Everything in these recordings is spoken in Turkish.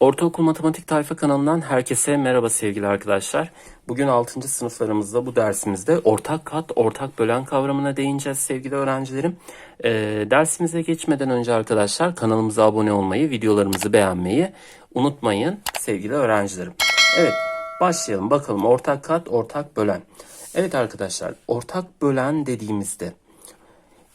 Ortaokul Matematik Tayfa kanalından herkese merhaba sevgili arkadaşlar. Bugün 6. sınıflarımızda bu dersimizde ortak kat, ortak bölen kavramına değineceğiz sevgili öğrencilerim. Ee, dersimize geçmeden önce arkadaşlar kanalımıza abone olmayı, videolarımızı beğenmeyi unutmayın sevgili öğrencilerim. Evet başlayalım bakalım ortak kat, ortak bölen. Evet arkadaşlar ortak bölen dediğimizde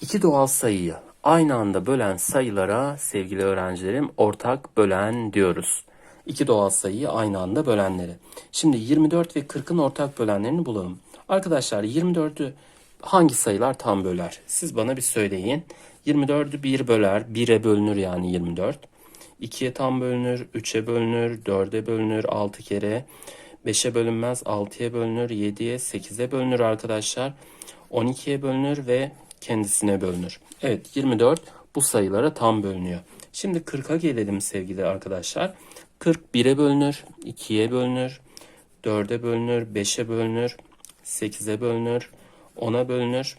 İki doğal sayıyı aynı anda bölen sayılara sevgili öğrencilerim ortak bölen diyoruz. İki doğal sayıyı aynı anda bölenleri. Şimdi 24 ve 40'ın ortak bölenlerini bulalım. Arkadaşlar 24'ü hangi sayılar tam böler? Siz bana bir söyleyin. 24'ü 1 böler. 1'e bölünür yani 24. 2'ye tam bölünür, 3'e bölünür, 4'e bölünür 6 kere. 5'e bölünmez, 6'ya bölünür, 7'ye, 8'e bölünür arkadaşlar. 12'ye bölünür ve kendisine bölünür. Evet 24 bu sayılara tam bölünüyor. Şimdi 40'a gelelim sevgili arkadaşlar. 40 1'e bölünür, 2'ye bölünür, 4'e bölünür, 5'e bölünür, 8'e bölünür, 10'a bölünür,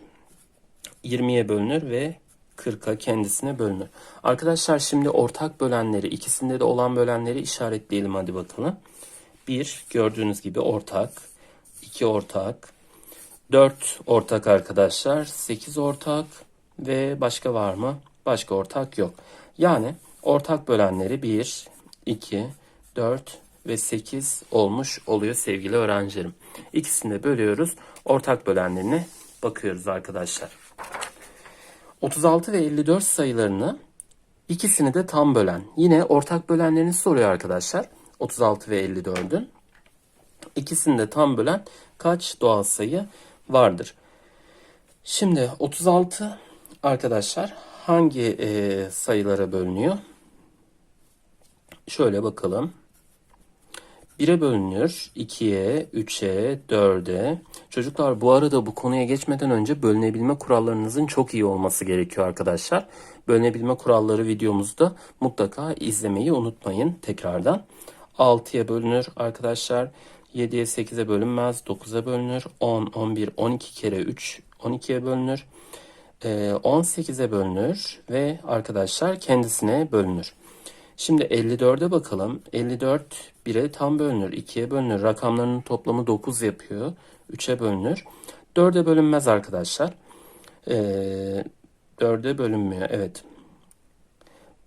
20'ye bölünür ve 40'a kendisine bölünür. Arkadaşlar şimdi ortak bölenleri, ikisinde de olan bölenleri işaretleyelim hadi bakalım. 1 gördüğünüz gibi ortak, 2 ortak, 4 ortak arkadaşlar, 8 ortak ve başka var mı? Başka ortak yok. Yani ortak bölenleri 1, 2, 4 ve 8 olmuş oluyor sevgili öğrencilerim. İkisini de bölüyoruz. Ortak bölenlerine bakıyoruz arkadaşlar. 36 ve 54 sayılarını ikisini de tam bölen. Yine ortak bölenlerini soruyor arkadaşlar. 36 ve 54'ün. İkisini de tam bölen kaç doğal sayı vardır? Şimdi 36 arkadaşlar hangi e, sayılara bölünüyor? Şöyle bakalım. 1'e bölünür, 2'ye, 3'e, 4'e. Çocuklar bu arada bu konuya geçmeden önce bölünebilme kurallarınızın çok iyi olması gerekiyor arkadaşlar. Bölünebilme kuralları videomuzda mutlaka izlemeyi unutmayın tekrardan. 6'ya bölünür arkadaşlar. 7'ye 8'e bölünmez. 9'a bölünür. 10, 11, 12 kere 3 12'ye bölünür. Ee, 18'e bölünür ve arkadaşlar kendisine bölünür. Şimdi 54'e bakalım. 54 1'e tam bölünür. 2'ye bölünür. Rakamlarının toplamı 9 yapıyor. 3'e bölünür. 4'e bölünmez arkadaşlar. Ee, 4'e bölünmüyor. Evet.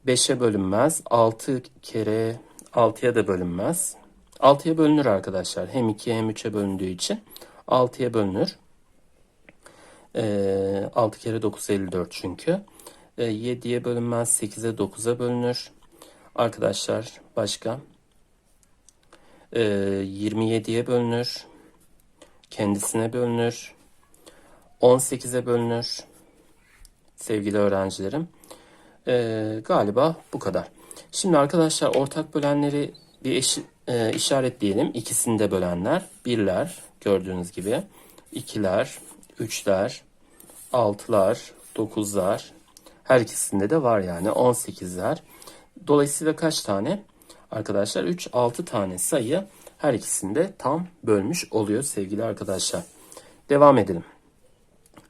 5'e bölünmez. 6 kere 6'ya da bölünmez. 6'ya bölünür arkadaşlar. Hem 2'ye hem 3'e bölündüğü için 6'ya bölünür. Ee, 6 kere 9 54 çünkü. Ee, 7'ye bölünmez. 8'e 9'a bölünür. Arkadaşlar başka. Ee, 27'ye bölünür. Kendisine bölünür. 18'e bölünür. Sevgili öğrencilerim. Ee, galiba bu kadar. Şimdi arkadaşlar ortak bölenleri bir eşit e, işaretleyelim. İkisini de bölenler. Birler gördüğünüz gibi. ikiler, üçler, altılar, dokuzlar. Her ikisinde de var yani 18'ler. Dolayısıyla kaç tane? Arkadaşlar 3, 6 tane sayı her ikisinde tam bölmüş oluyor sevgili arkadaşlar. Devam edelim.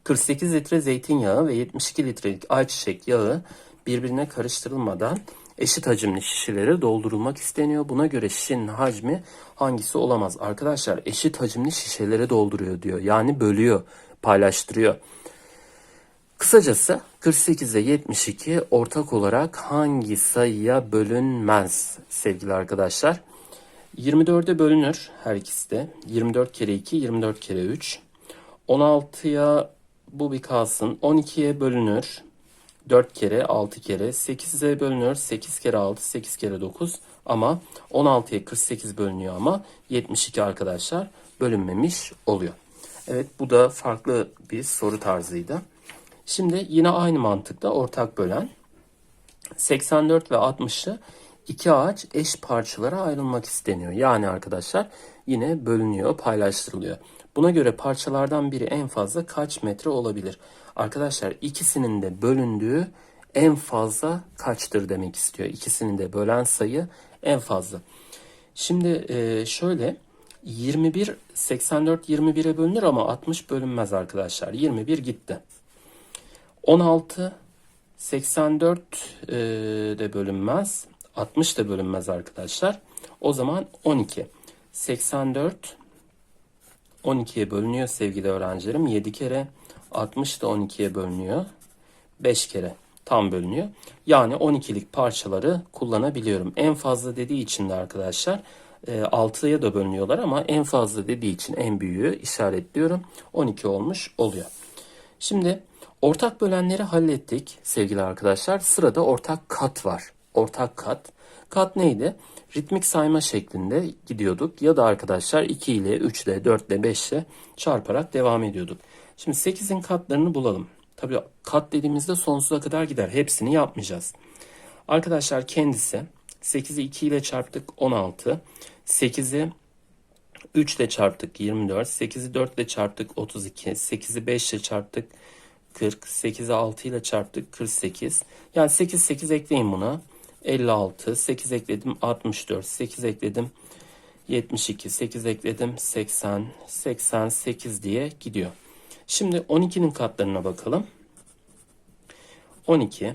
48 litre zeytinyağı ve 72 litrelik ayçiçek yağı birbirine karıştırılmadan eşit hacimli şişelere doldurulmak isteniyor. Buna göre şişenin hacmi hangisi olamaz? Arkadaşlar eşit hacimli şişelere dolduruyor diyor. Yani bölüyor, paylaştırıyor. Kısacası 48 ile 72 ortak olarak hangi sayıya bölünmez sevgili arkadaşlar? 24'e bölünür her ikisi de. 24 kere 2, 24 kere 3. 16'ya bu bir kalsın. 12'ye bölünür. 4 kere 6 kere 8'e bölünür 8 kere 6 8 kere 9 ama 16'ya 48 bölünüyor ama 72 arkadaşlar bölünmemiş oluyor. Evet bu da farklı bir soru tarzıydı. Şimdi yine aynı mantıkla ortak bölen 84 ve 60'ı iki ağaç eş parçalara ayrılmak isteniyor. Yani arkadaşlar yine bölünüyor, paylaştırılıyor. Buna göre parçalardan biri en fazla kaç metre olabilir? Arkadaşlar ikisinin de bölündüğü en fazla kaçtır demek istiyor. İkisinin de bölen sayı en fazla. Şimdi e, şöyle 21 84 21'e bölünür ama 60 bölünmez arkadaşlar. 21 gitti. 16 84 e, de bölünmez. 60 da bölünmez arkadaşlar. O zaman 12. 84 12'ye bölünüyor sevgili öğrencilerim. 7 kere 60 da 12'ye bölünüyor. 5 kere tam bölünüyor. Yani 12'lik parçaları kullanabiliyorum. En fazla dediği için de arkadaşlar e, 6'ya da bölünüyorlar ama en fazla dediği için en büyüğü işaretliyorum. 12 olmuş oluyor. Şimdi ortak bölenleri hallettik sevgili arkadaşlar. Sırada ortak kat var. Ortak kat. Kat neydi? Ritmik sayma şeklinde gidiyorduk. Ya da arkadaşlar 2 ile 3 ile 4 ile 5 ile çarparak devam ediyorduk. Şimdi 8'in katlarını bulalım. Tabii kat dediğimizde sonsuza kadar gider. Hepsini yapmayacağız. Arkadaşlar kendisi 8'i 2 ile çarptık 16. 8'i 3 ile çarptık 24. 8'i 4 ile çarptık 32. 8'i 5 ile çarptık 40. 8'i 6 ile çarptık 48. Yani 8 8 ekleyin buna. 56. 8 ekledim 64. 8 ekledim 72. 8 ekledim 80. 88 diye gidiyor. Şimdi 12'nin katlarına bakalım. 12.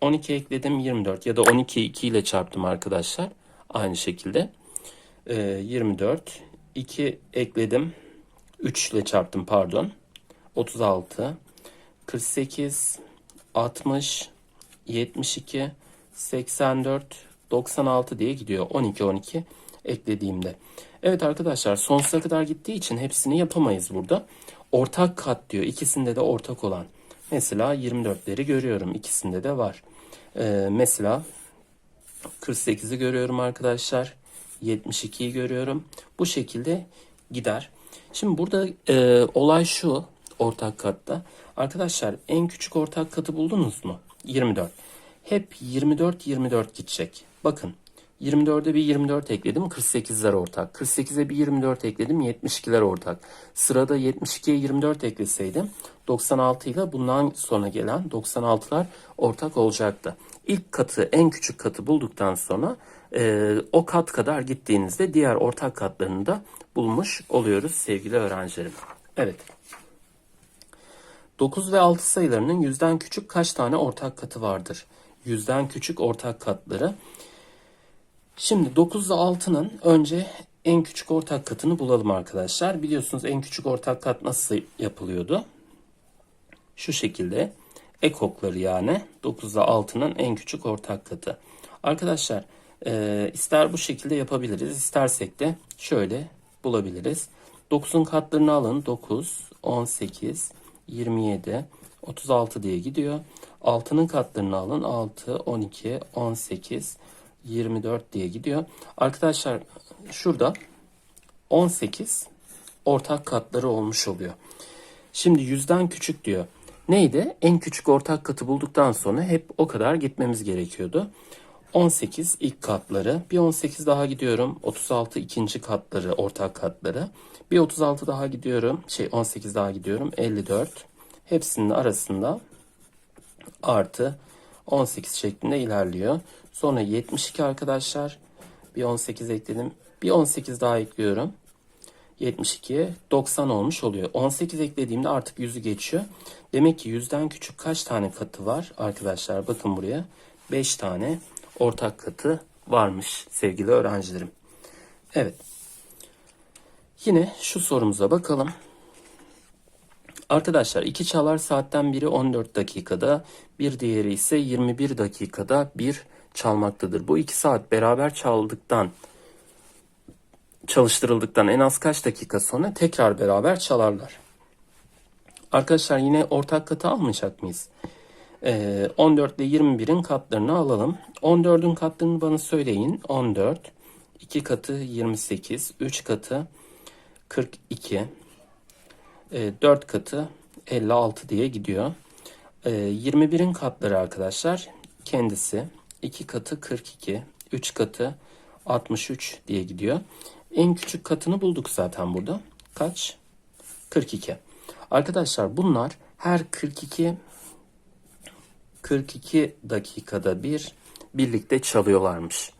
12 ekledim 24 ya da 12 2 ile çarptım arkadaşlar. Aynı şekilde. Ee, 24. 2 ekledim. 3 ile çarptım pardon. 36. 48. 60. 72. 84. 96 diye gidiyor. 12 12 eklediğimde. Evet arkadaşlar sonsuza kadar gittiği için hepsini yapamayız burada. Ortak kat diyor. İkisinde de ortak olan. Mesela 24'leri görüyorum. İkisinde de var. Ee, mesela 48'i görüyorum arkadaşlar. 72'yi görüyorum. Bu şekilde gider. Şimdi burada e, olay şu ortak katta. Arkadaşlar en küçük ortak katı buldunuz mu? 24. Hep 24 24 gidecek. Bakın 24'e bir 24 ekledim 48'ler ortak. 48'e bir 24 ekledim 72'ler ortak. Sırada 72'ye 24 ekleseydim 96 ile bundan sonra gelen 96'lar ortak olacaktı. İlk katı en küçük katı bulduktan sonra e, o kat kadar gittiğinizde diğer ortak katlarını da bulmuş oluyoruz sevgili öğrencilerim. Evet. 9 ve 6 sayılarının yüzden küçük kaç tane ortak katı vardır? Yüzden küçük ortak katları. Şimdi 9 ile 6'nın önce en küçük ortak katını bulalım arkadaşlar. Biliyorsunuz en küçük ortak kat nasıl yapılıyordu? Şu şekilde ekokları yani 9 ile 6'nın en küçük ortak katı. Arkadaşlar e, ister bu şekilde yapabiliriz istersek de şöyle bulabiliriz. 9'un katlarını alın 9, 18, 27, 36 diye gidiyor. 6'nın katlarını alın 6, 12, 18, 24 diye gidiyor. Arkadaşlar şurada 18 ortak katları olmuş oluyor. Şimdi yüzden küçük diyor. Neydi? En küçük ortak katı bulduktan sonra hep o kadar gitmemiz gerekiyordu. 18 ilk katları. Bir 18 daha gidiyorum. 36 ikinci katları, ortak katları. Bir 36 daha gidiyorum. Şey 18 daha gidiyorum. 54. Hepsinin arasında artı 18 şeklinde ilerliyor. Sonra 72 arkadaşlar. Bir 18 ekledim. Bir 18 daha ekliyorum. 72'ye 90 olmuş oluyor. 18 eklediğimde artık 100'ü geçiyor. Demek ki 100'den küçük kaç tane katı var arkadaşlar? Bakın buraya. 5 tane ortak katı varmış sevgili öğrencilerim. Evet. Yine şu sorumuza bakalım. Arkadaşlar iki çalar saatten biri 14 dakikada, bir diğeri ise 21 dakikada bir çalmaktadır. Bu iki saat beraber çaldıktan, çalıştırıldıktan en az kaç dakika sonra tekrar beraber çalarlar. Arkadaşlar yine ortak katı almayacak mıyız? Ee, 14 ile 21'in katlarını alalım. 14'ün katlarını bana söyleyin. 14, 2 katı 28, 3 katı 42, 4 katı 56 diye gidiyor. 21'in katları arkadaşlar kendisi 2 katı 42, 3 katı 63 diye gidiyor. En küçük katını bulduk zaten burada. Kaç? 42. Arkadaşlar bunlar her 42 42 dakikada bir birlikte çalıyorlarmış.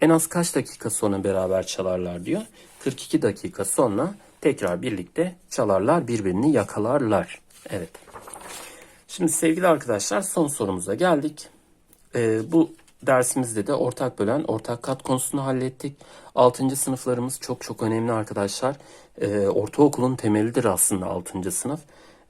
En az kaç dakika sonra beraber çalarlar diyor. 42 dakika sonra tekrar birlikte çalarlar, birbirini yakalarlar. Evet. Şimdi sevgili arkadaşlar son sorumuza geldik. Ee, bu dersimizde de ortak bölen, ortak kat konusunu hallettik. 6. sınıflarımız çok çok önemli arkadaşlar. Ee, ortaokulun temelidir aslında 6. sınıf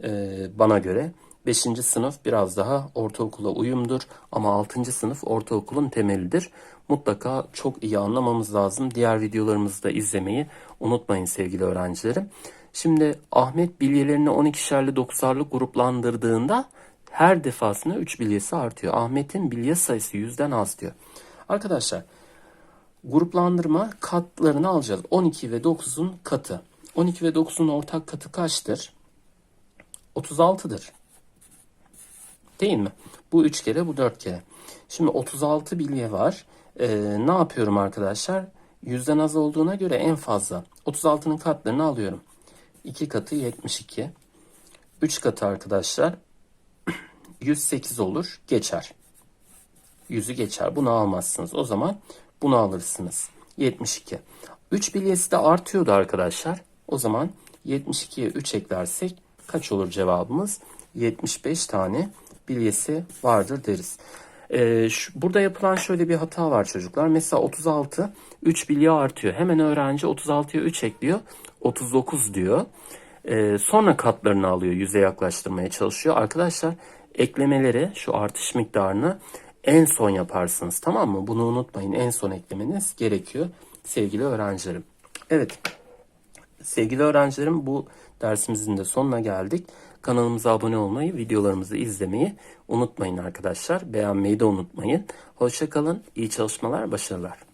ee, bana göre. 5. sınıf biraz daha ortaokula uyumdur ama 6. sınıf ortaokulun temelidir. Mutlaka çok iyi anlamamız lazım. Diğer videolarımızı da izlemeyi unutmayın sevgili öğrencilerim. Şimdi Ahmet bilyelerini 12'şerli 9'arlı gruplandırdığında her defasında 3 bilyesi artıyor. Ahmet'in bilye sayısı yüzden az diyor. Arkadaşlar gruplandırma katlarını alacağız. 12 ve 9'un katı. 12 ve 9'un ortak katı kaçtır? 36'dır. Değil mi? Bu 3 kere, bu 4 kere. Şimdi 36 bilye var. Ee, ne yapıyorum arkadaşlar? Yüzden az olduğuna göre en fazla. 36'nın katlarını alıyorum. 2 katı 72. 3 katı arkadaşlar 108 olur. Geçer. 100'ü geçer. Bunu almazsınız. O zaman bunu alırsınız. 72. 3 bilyesi de artıyordu arkadaşlar. O zaman 72'ye 3 eklersek kaç olur cevabımız? 75 tane bilyesi vardır deriz. Ee, şu, burada yapılan şöyle bir hata var çocuklar. Mesela 36 3 bilye artıyor. Hemen öğrenci 36'ya 3 ekliyor. 39 diyor. Ee, sonra katlarını alıyor. Yüze yaklaştırmaya çalışıyor. Arkadaşlar eklemeleri şu artış miktarını en son yaparsınız. Tamam mı? Bunu unutmayın. En son eklemeniz gerekiyor sevgili öğrencilerim. Evet. Sevgili öğrencilerim bu dersimizin de sonuna geldik. Kanalımıza abone olmayı, videolarımızı izlemeyi unutmayın arkadaşlar. Beğenmeyi de unutmayın. Hoşçakalın, iyi çalışmalar, başarılar.